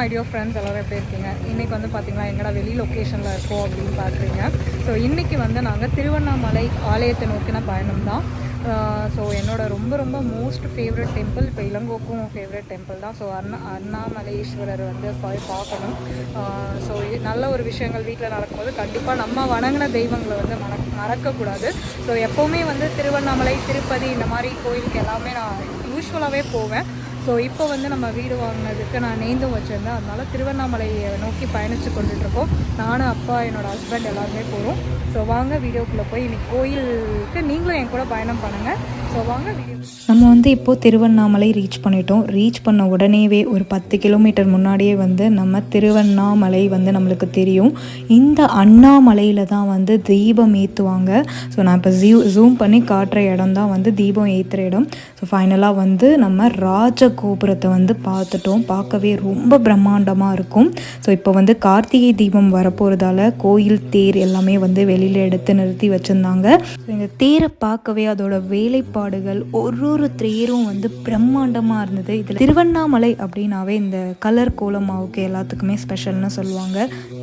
My deo friends எல்லோரும் எப்படி இருக்கீங்க? இன்றைக்கி வந்து பார்த்தீங்கன்னா எங்கடா வெளி லொக்கேஷனில் இருக்கோம் அப்படின்னு பார்க்குறீங்க ஸோ இன்றைக்கி வந்து நாங்கள் திருவண்ணாமலை ஆலயத்தை நோக்கின பயணம் தான். ஸோ என்னோட ரொம்ப ரொம்ப மோஸ்ட் ஃபேவரட் டெம்பிள் இப்போ இளங்கோக்கும் ஃபேவரட் டெம்பிள் தான். ஸோ அண்ணா அண்ணாமலேஸ்வரர் வந்து போய் பார்க்கணும். ஸோ நல்ல ஒரு விஷயங்கள் வீட்டில் நடக்கும்போது கண்டிப்பாக நம்ம வணங்கின தெய்வங்களை வந்து மணக் மறக்கக்கூடாது. ஸோ எப்போவுமே வந்து திருவண்ணாமலை திருப்பதி இந்த மாதிரி கோயிலுக்கு எல்லாமே நான் யூஸ்வலாகவே போவேன். ஸோ இப்போ வந்து நம்ம வீடு வாங்கினதுக்கு நான் நேந்தும் வச்சுருந்தேன். அதனால திருவண்ணாமலையை நோக்கி பயணித்து கொண்டுட்ருக்கோம் நானும் அப்பா என்னோடய ஹஸ்பண்ட் எல்லாருமே போகிறோம் ஸோ வாங்க வீடியோக்குள்ளே போய் இன்னைக்கு கோயிலுக்கு நீங்களும் என் கூட பயணம் பண்ணுங்கள் நம்ம வந்து இப்போது திருவண்ணாமலை ரீச் பண்ணிட்டோம். ரீச் பண்ண உடனேவே ஒரு பத்து கிலோமீட்டர் முன்னாடியே வந்து நம்ம திருவண்ணாமலை வந்து நம்மளுக்கு தெரியும். இந்த அண்ணாமலையில் தான் வந்து தீபம் ஏற்றுவாங்க ஸோ நான் இப்போ ஜூ ஜூம் பண்ணி காட்டுற இடம் தான் வந்து தீபம் ஏற்றுற இடம். ஸோ ஃபைனலாக வந்து நம்ம ராஜ கோபுரத்தை வந்து பார்த்துட்டோம். பார்க்கவே ரொம்ப பிரம்மாண்டமாக இருக்கும். ஸோ இப்போ வந்து கார்த்திகை தீபம் வரப்போகிறதால கோயில் தேர் எல்லாமே வந்து வெளியில் எடுத்து நிறுத்தி வச்சுருந்தாங்க. ஸோ இந்த தேரை பார்க்கவே அதோட வேலைப்பாடுகள் ஒரு ஒரு தேரும் வந்து பிரம்மாண்டமாக இருந்தது. இதில் திருவண்ணாமலை அப்படின்னாவே இந்த கலர் கோலமாவுக்கு எல்லாத்துக்குமே ஸ்பெஷல்னு சொல்லுவாங்க.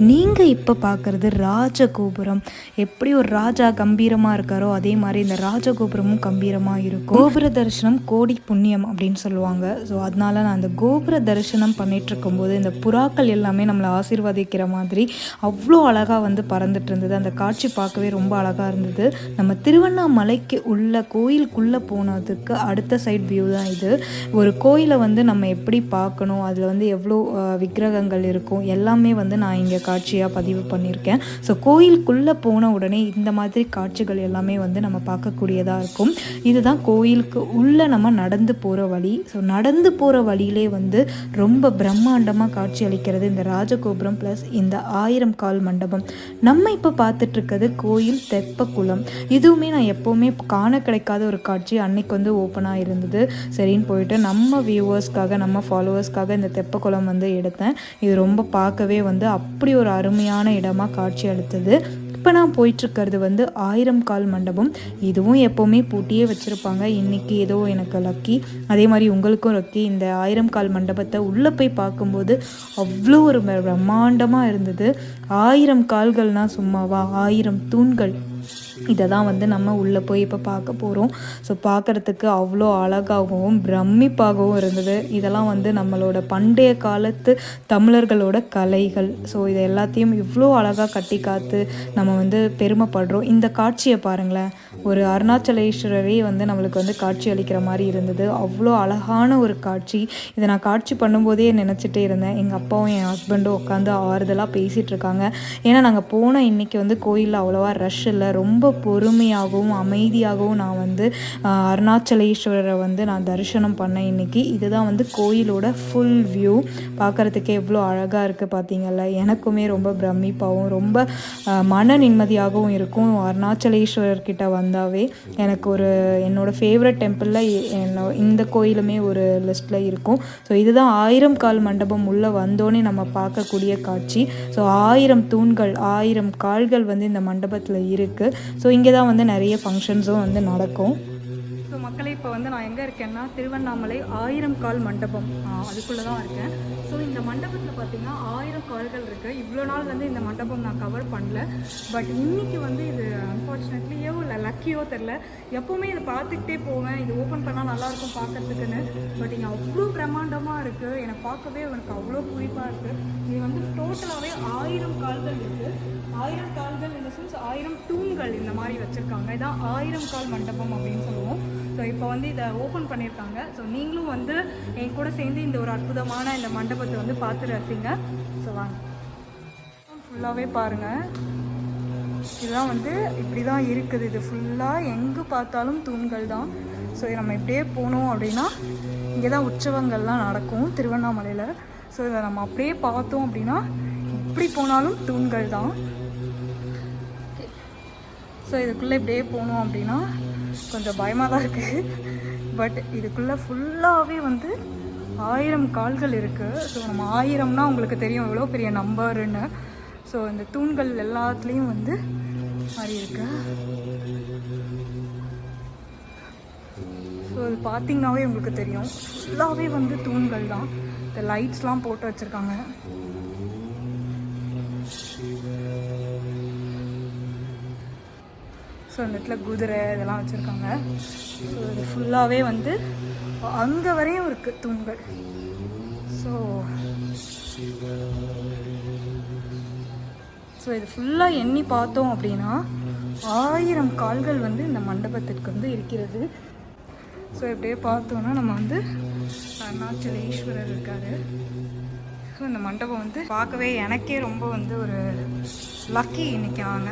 நீங்கள் இப்போ பார்க்குறது ராஜகோபுரம். எப்படி ஒரு ராஜா கம்பீரமாக இருக்காரோ அதே மாதிரி இந்த ராஜகோபுரமும் கம்பீரமாக இருக்கும். கோபுர தரிசனம் கோடி புண்ணியம் அப்படின்னு சொல்லுவாங்க. ஸோ அதனால நான் அந்த கோபுர தரிசனம் பண்ணிட்டு இருக்கும்போது இந்த புறாக்கள் எல்லாமே நம்மளை ஆசீர்வதிக்கிற மாதிரி அவ்வளோ அழகாக வந்து பறந்துட்டு இருந்தது. அந்த காட்சி பார்க்கவே ரொம்ப அழகாக இருந்தது. நம்ம திருவண்ணாமலைக்கு உள்ள கோயிலுக்குள்ள போனதுக்கு அடுத்த சைட் வியூ தான் இது. ஒரு கோயிலை வந்து நம்ம எப்படி பார்க்கணும் அதில் வந்து எவ்வளோ விக்கிரகங்கள் இருக்கும் எல்லாமே வந்து நான் இங்கே காட்சியாக பதிவு பண்ணியிருக்கேன். ஸோ கோயிலுக்குள்ளே போன உடனே இந்த மாதிரி காட்சிகள் எல்லாமே வந்து நம்ம பார்க்கக்கூடியதாக இருக்கும். இதுதான் கோயிலுக்கு உள்ளே நம்ம நடந்து போகிற வழி. ஸோ நடந்து போகிற வழியிலே வந்து ரொம்ப பிரம்மாண்டமாக காட்சி அளிக்கிறது இந்த ராஜகோபுரம் ப்ளஸ் இந்த ஆயிரம் கால் மண்டபம். நம்ம இப்போ பார்த்துட்ருக்கிறது கோயில் தெப்பக்குளம் இதுவுமே நான் எப்போவுமே காண கிடைக்காத ஒரு காட்சி காட்சி அன்னைக்கு வந்து ஓப்பனாக இருந்தது. சரின்னு போயிட்டு நம்ம வியூவர்ஸ்க்காக நம்ம ஃபாலோவர்ஸ்க்காக இந்த தெப்பக்குளம் வந்து எடுத்தேன். இது ரொம்ப பார்க்கவே வந்து அப்படி ஒரு அருமையான இடமாக காட்சி அளித்தது. இப்போ நான் போயிட்டுருக்கிறது வந்து ஆயிரம் கால் மண்டபம். இதுவும் எப்போவுமே பூட்டியே வச்சுருப்பாங்க. இன்றைக்கி ஏதோ எனக்கு லக்கி அதே மாதிரி உங்களுக்கும் லக்கி இந்த ஆயிரம் கால் மண்டபத்தை உள்ளே போய் பார்க்கும்போது அவ்வளோ ஒரு பிரம்மாண்டமாக இருந்தது. ஆயிரம் கால்கள்னால் சும்மாவா? ஆயிரம் தூண்கள். இதை தான் வந்து நம்ம உள்ளே போய் இப்போ பார்க்க போகிறோம் ஸோ பார்க்குறதுக்கு அவ்வளோ அழகாகவும் பிரமிப்பாகவும் இருந்தது. இதெல்லாம் வந்து நம்மளோட பண்டைய காலத்து தமிழர்களோட கலைகள். ஸோ இதை எல்லாத்தையும் இவ்வளோ அழகாக கட்டி காத்து நம்ம வந்து பெருமைப்படுறோம். இந்த காட்சியை பாருங்களேன். ஒரு அருணாச்சலேஸ்வரரே வந்து நம்மளுக்கு வந்து காட்சி அளிக்கிற மாதிரி இருந்தது. அவ்வளோ அழகான ஒரு காட்சி. இதை நான் காட்சி பண்ணும்போதே நினச்சிட்டே இருந்தேன். எங்கள் அப்பாவும் என் ஹஸ்பண்டும் உட்காந்து ஆறுதலாக பேசிகிட்டு இருக்காங்க. ஏன்னா நாங்கள் போன இன்னைக்கு வந்து கோயிலில் அவ்வளோவா ரஷ் இல்லை. ரொம்ப பொறுமையாகவும் அமைதியாகவும் நான் வந்து அருணாச்சலேஸ்வரரை வந்து நான் தரிசனம் பண்ணேன் இன்னைக்கு. இதுதான் வந்து கோயிலோட ஃபுல் வியூ பார்க்குறதுக்கே எவ்வளோ அழகாக இருக்குது பார்த்தீங்கல்ல எனக்குமே ரொம்ப பிரமிப்பாகவும் ரொம்ப மன நிம்மதியாகவும் இருக்கும் அருணாச்சலேஸ்வரர் கிட்ட வந்தாவே. எனக்கு ஒரு என்னோட ஃபேவரட் டெம்பிளில் என்னோ இந்த கோயிலுமே ஒரு லிஸ்ட்டில் இருக்கும். ஸோ இதுதான் ஆயிரம் கால் மண்டபம் உள்ளே வந்தோன்னே நம்ம பார்க்கக்கூடிய காட்சி. ஸோ ஆயிரம் தூண்கள் ஆயிரம் கால்கள் வந்து இந்த மண்டபத்தில் இருக்குது ஸோ இங்கே தான் வந்து நிறைய ஃபங்க்ஷன்ஸும் வந்து நடக்கும். ஸோ மக்களை இப்போ வந்து நான் எங்கே இருக்கேன்னா திருவண்ணாமலை ஆயிரம் கால் மண்டபம். அதுக்குள்ளே தான் இருக்கேன். ஸோ இந்த மண்டபத்தில் பார்த்தீங்கன்னா ஆயிரம் கால்கள் இருக்குது இவ்வளோ நாள் வந்து இந்த மண்டபம் நான் கவர் பண்ணல. பட் இன்னைக்கு வந்து இது அன்ஃபார்ச்சுனேட்லியோ இல்லை லக்கியோ தெரில எப்போவுமே இதை பார்த்துக்கிட்டே போவேன். இது ஓப்பன் பண்ணால் நல்லாயிருக்கும் பார்க்கறதுக்குன்னு. பட் இங்கே அவ்வளோ பிரம்மாண்டமாக இருக்குது என்னை பார்க்கவே எனக்கு அவ்வளோ குறிப்பாக இருக்குது இது வந்து டோட்டலாகவே ஆயிரம் கால்கள் இருக்குது ஆயிரம் கால் ஆயிரம் தூண்கள் இந்த மாதிரி வச்சுருக்காங்க. இதான் ஆயிரம் கால் மண்டபம் அப்படின்னு சொல்லுவோம். ஸோ இப்போ வந்து இதை ஓப்பன் பண்ணியிருக்காங்க. ஸோ நீங்களும் வந்து என் கூட சேர்ந்து இந்த ஒரு அற்புதமான இந்த மண்டபத்தை வந்து பார்த்து ரசிங்க. ஸோ வாங்க. ஃபுல்லாகவே பாருங்கள் இதெல்லாம் வந்து இப்படி தான் இருக்குது. இது ஃபுல்லாக எங்கே பார்த்தாலும் தூண்கள் தான். ஸோ நம்ம இப்படியே போனோம் அப்படின்னா இங்கே தான் உற்சவங்கள்லாம் நடக்கும் திருவண்ணாமலையில். ஸோ இதை நம்ம அப்படியே பார்த்தோம் அப்படின்னா இப்படி போனாலும் தூண்கள் தான். ஸோ இதுக்குள்ளே இப்படியே போனோம் அப்படின்னா கொஞ்சம் பயமாக தான் இருக்குது பட் இதுக்குள்ளே ஃபுல்லாகவே வந்து ஆயிரம் கால்கள் இருக்குது ஸோ நம்ம ஆயிரம்னா உங்களுக்கு தெரியும் எவ்வளோ பெரிய நம்பருன்னு ஸோ இந்த தூண்கள் எல்லாத்துலேயும் வந்து மாதிரி இருக்கு. ஸோ அது பார்த்தீங்கன்னாவே உங்களுக்கு தெரியும். ஃபுல்லாகவே வந்து தூண்கள் தான். இந்த லைட்ஸ்லாம் போட்டு வச்சுருக்காங்க. ஸோ அந்த இடத்துல குதிரை இதெல்லாம் வச்சுருக்காங்க. ஸோ இது ஃபுல்லாகவே வந்து அங்கே வரையும் இருக்குது தூண்கள். ஸோ ஸோ இது ஃபுல்லாக எண்ணி பார்த்தோம் அப்படின்னா ஆயிரம் கால்கள் வந்து இந்த மண்டபத்திற்கு வந்து இருக்கிறது. ஸோ இப்படியே பார்த்தோன்னா நம்ம வந்து அருணாச்சல ஈஸ்வரர் இருக்காரு. ஸோ இந்த மண்டபம் வந்து பார்க்கவே எனக்கே ரொம்ப வந்து ஒரு லக்கி இன்னைக்கு ஆங்க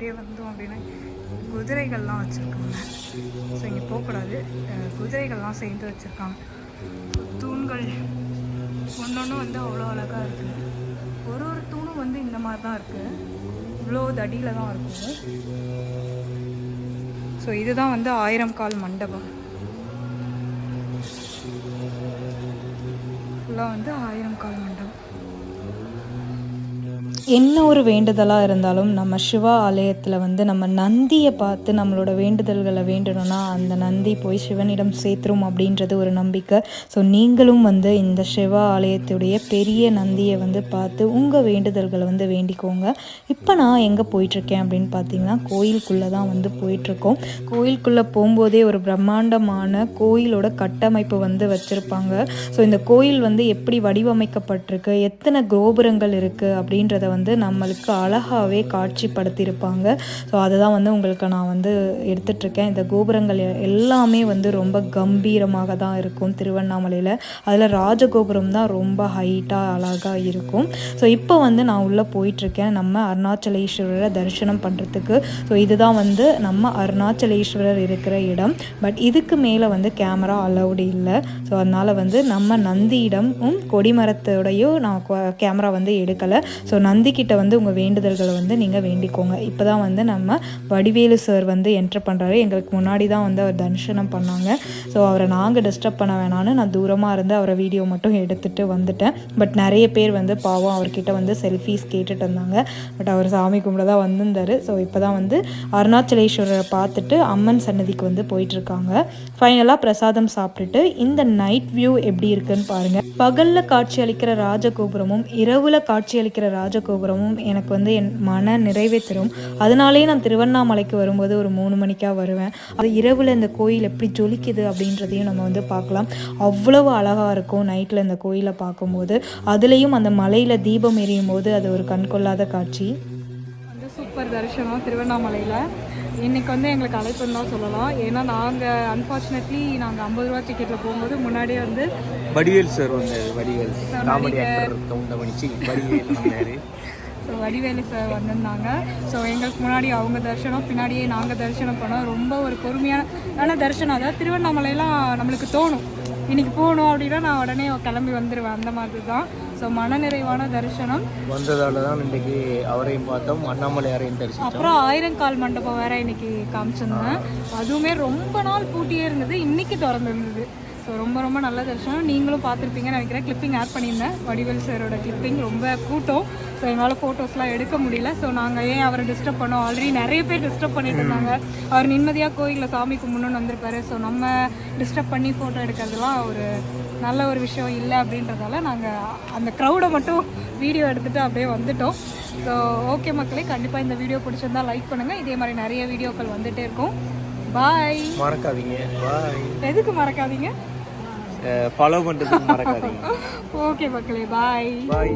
அப்படியே வந்தோம் அப்படின்னா குதிரைகள்லாம் வச்சுருக்காங்க. ஸோ இங்கே போகக்கூடாது. குதிரைகள்லாம் சேர்ந்து வச்சுருக்காங்க. தூண்கள் ஒன்றொன்று வந்து அவ்வளோ அழகாக இருக்குது ஒரு ஒரு தூணும் வந்து இந்த மாதிரி தான் இருக்குது இவ்வளோ தடியில் தான் இருக்கும் ஸோ இதுதான் வந்து ஆயிரம் கால் மண்டபம். ஃபுல்லாக வந்து ஆயிரம் கால் மண்டபம். என்ன ஒரு வேண்டுதலாக இருந்தாலும் நம்ம சிவா ஆலயத்தில் வந்து நம்ம நந்தியை பார்த்து நம்மளோட வேண்டுதல்களை வேண்டணும்னா அந்த நந்தி போய் சிவனிடம் சேர்த்துரும் அப்படின்றது ஒரு நம்பிக்கை. ஸோ நீங்களும் வந்து இந்த சிவா ஆலயத்துடைய பெரிய நந்தியை வந்து பார்த்து உங்கள் வேண்டுதல்களை வந்து வேண்டிக்கோங்க. இப்போ நான் எங்கே போயிட்டுருக்கேன் அப்படின்னு பார்த்தீங்கன்னா கோயிலுக்குள்ளே தான் வந்து போயிட்டுருக்கோம். கோயிலுக்குள்ளே போகும்போதே ஒரு பிரம்மாண்டமான கோயிலோட கட்டமைப்பு வந்து வச்சுருப்பாங்க. ஸோ இந்த கோயில் வந்து எப்படி வடிவமைக்கப்பட்டிருக்கு எத்தனை கோபுரங்கள் இருக்குது அப்படின்றத வந்து நம்மளுக்கு அழகாகவே காட்சிப்படுத்தியிருப்பாங்க. ஸோ அதை தான் வந்து உங்களுக்கு நான் வந்து எடுத்துட்ருக்கேன். இந்த கோபுரங்கள் எல்லாமே வந்து ரொம்ப கம்பீரமாக தான் இருக்கும் திருவண்ணாமலையில். அதில் ராஜகோபுரம் தான் ரொம்ப ஹைட்டாக அழகாக இருக்கும். ஸோ இப்போ வந்து நான் உள்ளே போயிட்டுருக்கேன் நம்ம அருணாச்சலேஸ்வரரை தரிசனம் பண்ணுறதுக்கு ஸோ இதுதான் வந்து நம்ம அருணாச்சலேஸ்வரர் இருக்கிற இடம். பட் இதுக்கு மேலே வந்து கேமரா அலௌடு இல்லை. ஸோ அதனால் வந்து நம்ம நந்தியிடமும் கொடிமரத்தோடையும் நான் கேமரா வந்து எடுக்கலை. ஸோ நந்தி நந்திக்கிட்ட வந்து உங்கள் வேண்டுதல்களை வந்து நீங்கள் வேண்டிக்கோங்க. இப்போ தான் வந்து நம்ம வடிவேலு சார் வந்து என்ட்ரு பண்ணுறாரு எங்களுக்கு முன்னாடி தான் வந்து அவர் தரிசனம் பண்ணாங்க. ஸோ அவரை நாங்கள் டிஸ்டர்ப் பண்ண வேணான்னு நான் தூரமாக இருந்து அவரை வீடியோ மட்டும் எடுத்துகிட்டு வந்துட்டேன். பட் நிறைய பேர் வந்து பாவம் அவர்கிட்ட வந்து செல்ஃபீஸ் கேட்டுட்டு இருந்தாங்க. பட் அவர் சாமி கும்பிட தான் வந்திருந்தாரு. ஸோ இப்போ தான் வந்து அருணாச்சலேஸ்வரரை பார்த்துட்டு அம்மன் சன்னதிக்கு வந்து போயிட்டுருக்காங்க. ஃபைனலாக பிரசாதம் சாப்பிட்டுட்டு இந்த நைட் வியூ எப்படி இருக்குன்னு பாருங்கள் பகலில் காட்சி அளிக்கிற ராஜகோபுரமும் இரவில் காட்சி அளிக்கிற ராஜகோபுரமும் எனக்கு வந்து என் மன நிறைவே தரும். அதனாலேயே நான் திருவண்ணாமலைக்கு வரும்போது ஒரு மூணு மணிக்காக வருவேன். அது இரவில் இந்த கோயில் எப்படி ஜொலிக்குது அப்படின்றதையும் நம்ம வந்து பார்க்கலாம். அவ்வளவு அழகாக இருக்கும் நைட்டில் இந்த கோயிலை பார்க்கும்போது. அதுலேயும் அந்த மலையில் தீபம் எரியும் போது அது ஒரு கண்கொள்ளாத காட்சி. வந்து சூப்பர் தரிசனம் திருவண்ணாமலையில். இன்னைக்கு வந்து எங்களுக்கு அழைப்புன்னு தான் சொல்லலாம். ஏன்னா நாங்கள் அன்ஃபார்ச்சுனேட்லி நாங்கள் ஐம்பது ரூபா டிக்கெட்டில் போகும்போது முன்னாடியே வந்து வடிவேல் சார் வந்தார். வடிவேல் காமெடி கவுண்டமணிச்சு வடிவேல் வந்தார். ஸோ வடிவேலு சார் வந்திருந்தாங்க. ஸோ எங்களுக்கு முன்னாடி அவங்க தரிசனம் பின்னாடியே நாங்கள் தரிசனம் பண்ணோம். ரொம்ப ஒரு பொறுமையான தரிசனம். அதாவது திருவண்ணாமலையெல்லாம் நம்மளுக்கு தோணும். இன்னைக்கு போகணும் அப்படின்னா நான் உடனே கிளம்பி வந்துடுவேன் அந்த மாதிரி தான் ஸோ மனநிறைவான தரிசனம். வந்ததால தான் இன்றைக்கு அவரையும் பார்த்தோம் அண்ணாமலையாரையும் தரிசித்தோம் அப்புறம் ஆயிரங்கால் மண்டபம் வேற இன்னைக்கு காமிச்சிருந்தேன். அதுவுமே ரொம்ப நாள் பூட்டியே இருந்தது இன்னைக்கு திறந்துருந்தது. ஸோ ரொம்ப ரொம்ப நல்ல தரிசனம். நீங்களும் பார்த்துருப்பீங்கன்னு நினைக்கிறேன். கிளிப்பிங் ஆட் பண்ணியிருந்தேன். வடிவேல் சாரோட கிளிப்பிங் ரொம்ப கூட்டம். ஸோ எங்களால் ஃபோட்டோஸ்லாம் எடுக்க முடியல. ஸோ நாங்கள் ஏன் அவரை டிஸ்டர்ப் பண்ணோம்? ஆல்ரெடி நிறைய பேர் டிஸ்டர்ப் பண்ணிட்டு இருந்தாங்க. அவர் நிம்மதியாக கோயிலில் சாமி கும்பிடணும்னு வந்திருப்பாரு. ஸோ நம்ம டிஸ்டர்ப் பண்ணி ஃபோட்டோ எடுக்கிறதுலாம் ஒரு நல்ல ஒரு விஷயம் இல்லை அப்படின்றதால நாங்கள் அந்த க்ரௌடை மட்டும் வீடியோ எடுத்துகிட்டு அப்படியே வந்துட்டோம். ஸோ ஓகே மக்களே கண்டிப்பாக இந்த வீடியோ பிடிச்சிருந்தா லைக் பண்ணுங்கள் இதே மாதிரி நிறைய வீடியோக்கள் வந்துட்டே இருக்கும். பாய் மறக்காதீங்க. பாய் எதுக்கு மறக்காதீங்க? ஃபாலோ பண்ணுறதுக்கு மறக்காதீங்க. ஓகே மக்களே பாய் பாய்